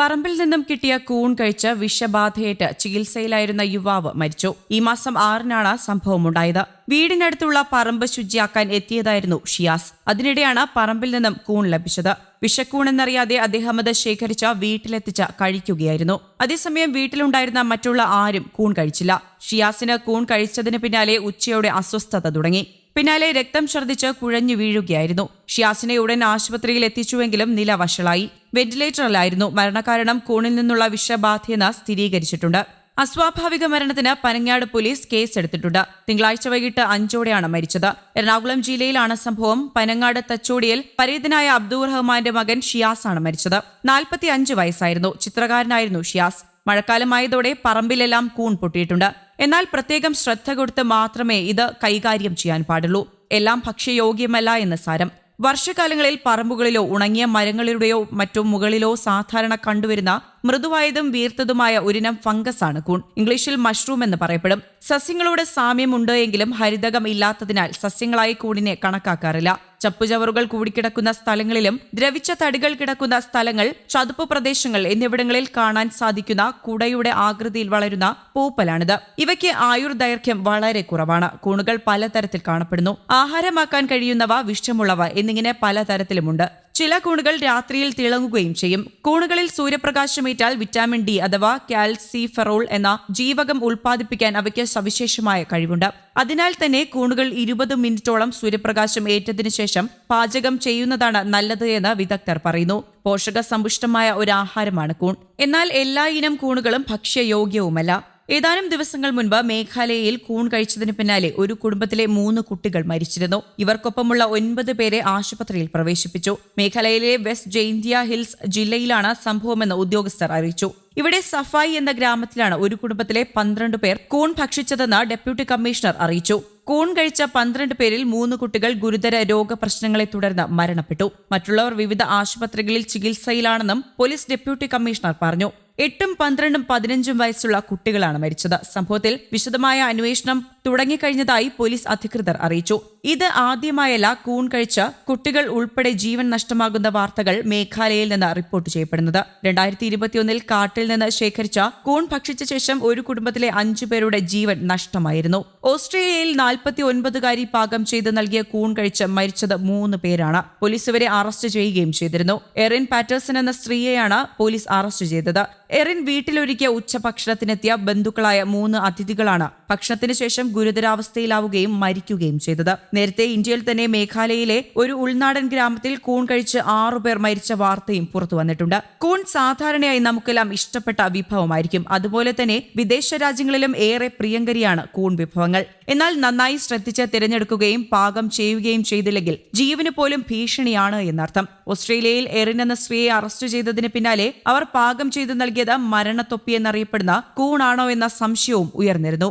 പറമ്പിൽ നിന്നും കിട്ടിയ കൂൺ കഴിച്ച് വിഷബാധയേറ്റ് ചികിത്സയിലായിരുന്ന യുവാവ് മരിച്ചു. ഈ മാസം ആറിനാണ് സംഭവമുണ്ടായത് വീടിനടുത്തുള്ള പറമ്പ് ശുചിയാക്കാൻ എത്തിയതായിരുന്നു ഷിയാസ്. അതിനിടെയാണ് പറമ്പിൽ നിന്നും കൂൺ ലഭിച്ചത്. വിഷക്കൂണെന്നറിയാതെ അദ്ദേഹം അത് ശേഖരിച്ച വീട്ടിലെത്തിച്ച് കഴിക്കുകയായിരുന്നു. അതേസമയം വീട്ടിലുണ്ടായിരുന്ന മറ്റുള്ള ആരും കൂൺ കഴിച്ചില്ല. ഷിയാസിന് കൂൺ കഴിച്ചതിന് പിന്നാലെ ഉച്ചയോടെ അസ്വസ്ഥത തുടങ്ങി. പിന്നാലെ രക്തം ഛർദ്ദിച്ച് കുഴഞ്ഞു വീഴുകയായിരുന്നു. ഷിയാസിനെ ഉടൻ ആശുപത്രിയിൽ എത്തിച്ചുവെങ്കിലും നില വഷളായി. വെന്റിലേറ്ററിലായിരുന്നു മരണകാരണം കൂണിൽ നിന്നുള്ള വിഷബാധയെന്ന് സ്ഥിരീകരിച്ചിട്ടുണ്ട്. അസ്വാഭാവിക മരണത്തിന് പനങ്ങാട് പോലീസ് കേസെടുത്തിട്ടുണ്ട്. തിങ്കളാഴ്ച വൈകിട്ട് അഞ്ചോടെയാണ് മരിച്ചത്. എറണാകുളം ജില്ലയിലാണ് സംഭവം. പനങ്ങാട് തച്ചോടിയിൽ പരേതനായ അബ്ദുൾ റഹ്മാന്റെ മകൻ ആണ് മരിച്ചത്. നാൽപ്പത്തി അഞ്ച് വയസ്സായിരുന്നു. ചിത്രകാരനായിരുന്നു ഷിയാസ്. മഴക്കാലമായതോടെ പറമ്പിലെല്ലാം കൂൺ പൊട്ടിയിട്ടുണ്ട്. എന്നാൽ പ്രത്യേകം ശ്രദ്ധ കൊടുത്ത് മാത്രമേ ഇത് കൈകാര്യം ചെയ്യാൻ പാടുള്ളൂ. എല്ലാം ഭക്ഷ്യയോഗ്യമല്ല എന്ന് സാരം. വർഷകാലങ്ങളിൽ പറമ്പുകളിലോ ഉണങ്ങിയ മരങ്ങളിലൂടെയോ മറ്റോ മുകളിലോ സാധാരണ കണ്ടുവരുന്ന മൃദുവായതും വീർത്തതുമായ ഒരിനം ഫംഗസ് ആണ് കൂൺ ഇംഗ്ലീഷിൽ മഷ്റൂം എന്ന് പറയപ്പെടും. സസ്യങ്ങളോട് സാമ്യമുണ്ട് എങ്കിലും ഹരിതകം ഇല്ലാത്തതിനാൽ സസ്യങ്ങളായി കൂണിനെ കണക്കാക്കാറില്ല. ചപ്പുചവറുകൾ കൂടിക്കിടക്കുന്ന സ്ഥലങ്ങളിലും ദ്രവിച്ച തടികൾ കിടക്കുന്ന സ്ഥലങ്ങൾ ചതുപ്പ് പ്രദേശങ്ങൾ എന്നിവിടങ്ങളിൽ കാണാൻ സാധിക്കുന്ന കുടയുടെ ആകൃതിയിൽ വളരുന്ന പൂപ്പലാണിത്. ഇവയ്ക്ക് ആയുർദൈർഘ്യം വളരെ കുറവാണ്. കൂണുകൾ പലതരത്തിൽ കാണപ്പെടുന്നു. ആഹാരമാക്കാൻ കഴിയുന്നവ വിഷമുള്ളവ എന്നിങ്ങനെ പലതരത്തിലുമുണ്ട്. ചില കൂണുകൾ രാത്രിയിൽ തിളങ്ങുകയും ചെയ്യും. കൂണുകളിൽ സൂര്യപ്രകാശമേറ്റാൽ വിറ്റാമിൻ ഡി അഥവാ കാൽസിഫെറോൾ എന്ന ജീവകം ഉൽപ്പാദിപ്പിക്കാൻ അവയ്ക്ക് സവിശേഷമായ കഴിവുണ്ട്. അതിനാൽ തന്നെ കൂണുകൾ ഇരുപത് മിനിറ്റോളം സൂര്യപ്രകാശം ഏറ്റതിനു ശേഷം പാചകം ചെയ്യുന്നതാണ് നല്ലത് എന്ന് വിദഗ്ധർ പറയുന്നു. പോഷക സമ്പുഷ്ടമായ ഒരു ആഹാരമാണ് കൂൺ. എന്നാൽ എല്ലാ ഇനം കൂണുകളും ഭക്ഷ്യയോഗ്യവുമല്ല. ഏതാനും ദിവസങ്ങൾ മുൻപ് മേഘാലയയിൽ കൂൺ കഴിച്ചതിന് പിന്നാലെ ഒരു കുടുംബത്തിലെ മൂന്ന് കുട്ടികൾ മരിച്ചിരുന്നു. ഇവർക്കൊപ്പമുള്ള ഒൻപത് പേരെ ആശുപത്രിയിൽ പ്രവേശിപ്പിച്ചു. മേഘാലയയിലെ വെസ്റ്റ് ജെയിന്തിയ ഹിൽസ് ജില്ലയിലാണ് സംഭവമെന്ന് ഉദ്യോഗസ്ഥർ അറിയിച്ചു. ഇവിടെ സഫായി എന്ന ഗ്രാമത്തിലാണ് ഒരു കുടുംബത്തിലെ പന്ത്രണ്ട് പേർ കൂൺ ഭക്ഷിച്ചതെന്ന് ഡെപ്യൂട്ടി കമ്മീഷണർ അറിയിച്ചു. കൂൺ കഴിച്ച പന്ത്രണ്ട് പേരിൽ മൂന്ന് കുട്ടികൾ ഗുരുതര രോഗപ്രശ്നങ്ങളെ തുടർന്ന് മരണപ്പെട്ടു. മറ്റുള്ളവർ വിവിധ ആശുപത്രികളിൽ ചികിത്സയിലാണെന്നും പോലീസ് ഡെപ്യൂട്ടി കമ്മീഷണർ പറഞ്ഞു. എട്ടും പന്ത്രണ്ടും പതിനഞ്ചും വയസ്സുള്ള കുട്ടികളാണ് മരിച്ചത്. സംഭവത്തിൽ വിശദമായ അന്വേഷണം തുടങ്ങിക്കഴിഞ്ഞതായി പോലീസ് അധികൃതർ അറിയിച്ചു. ഇത് ആദ്യമായല്ല കൂൺ കഴിച്ച കുട്ടികൾ ഉൾപ്പെടെ ജീവൻ നഷ്ടമാകുന്ന വാർത്തകൾ മേഘാലയയിൽ നിന്ന് റിപ്പോർട്ട് ചെയ്യപ്പെടുന്നത്. രണ്ടായിരത്തി ഇരുപത്തിയൊന്നിൽ കാട്ടിൽ നിന്ന് ശേഖരിച്ച കൂൺ ഭക്ഷിച്ച ശേഷം ഒരു കുടുംബത്തിലെ അഞ്ചു പേരുടെ ജീവൻ നഷ്ടമായിരുന്നു. ഓസ്ട്രേലിയയിൽ നാൽപ്പത്തി ഒൻപതുകാരി പാകം ചെയ്ത് നൽകിയ കൂൺ കഴിച്ച് മരിച്ചത് മൂന്ന് പേരാണ്. പോലീസ് ഇവരെ അറസ്റ്റ് ചെയ്യുകയും ചെയ്തിരുന്നു. എറിൻ പാറ്റേഴ്സൺ എന്ന സ്ത്രീയെയാണ് പോലീസ് അറസ്റ്റ് ചെയ്തത്. എറിൻ വീട്ടിലൊരുക്കിയ ഉച്ചഭക്ഷണത്തിനെത്തിയ ബന്ധുക്കളായ മൂന്ന് അതിഥികളാണ് ഭക്ഷണത്തിന് ശേഷം ഗുരുതരാവസ്ഥയിലാവുകയും മരിക്കുകയും ചെയ്തത്. നേരത്തെ ഇന്ത്യയിൽ തന്നെ മേഘാലയയിലെ ഒരു ഉൾനാടൻ ഗ്രാമത്തിൽ കൂൺ കഴിച്ച് ആറുപേർ മരിച്ച വാർത്തയും പുറത്തു വന്നിട്ടുണ്ട്. കൂൺ സാധാരണയായി നമുക്കെല്ലാം ഇഷ്ടപ്പെട്ട വിഭവമായിരിക്കും. അതുപോലെ തന്നെ വിദേശ രാജ്യങ്ങളിലും ഏറെ പ്രിയങ്കരിയാണ് കൂൺ വിഭവങ്ങൾ. എന്നാൽ നന്നായി ശ്രദ്ധിച്ച് തിരഞ്ഞെടുക്കുകയും പാകം ചെയ്യുകയും ചെയ്തില്ലെങ്കിൽ ജീവന് പോലും ഭീഷണിയാണ് എന്നർത്ഥം. ഓസ്ട്രേലിയയിൽ എറിൻ എന്ന സ്ത്രീയെ അറസ്റ്റ് ചെയ്തതിന് പിന്നാലെ അവർ പാകം ചെയ്തു നൽകിയത് മരണത്തൊപ്പി എന്നറിയപ്പെടുന്ന കൂണാണോ എന്ന സംശയവും ഉയർന്നിരുന്നു.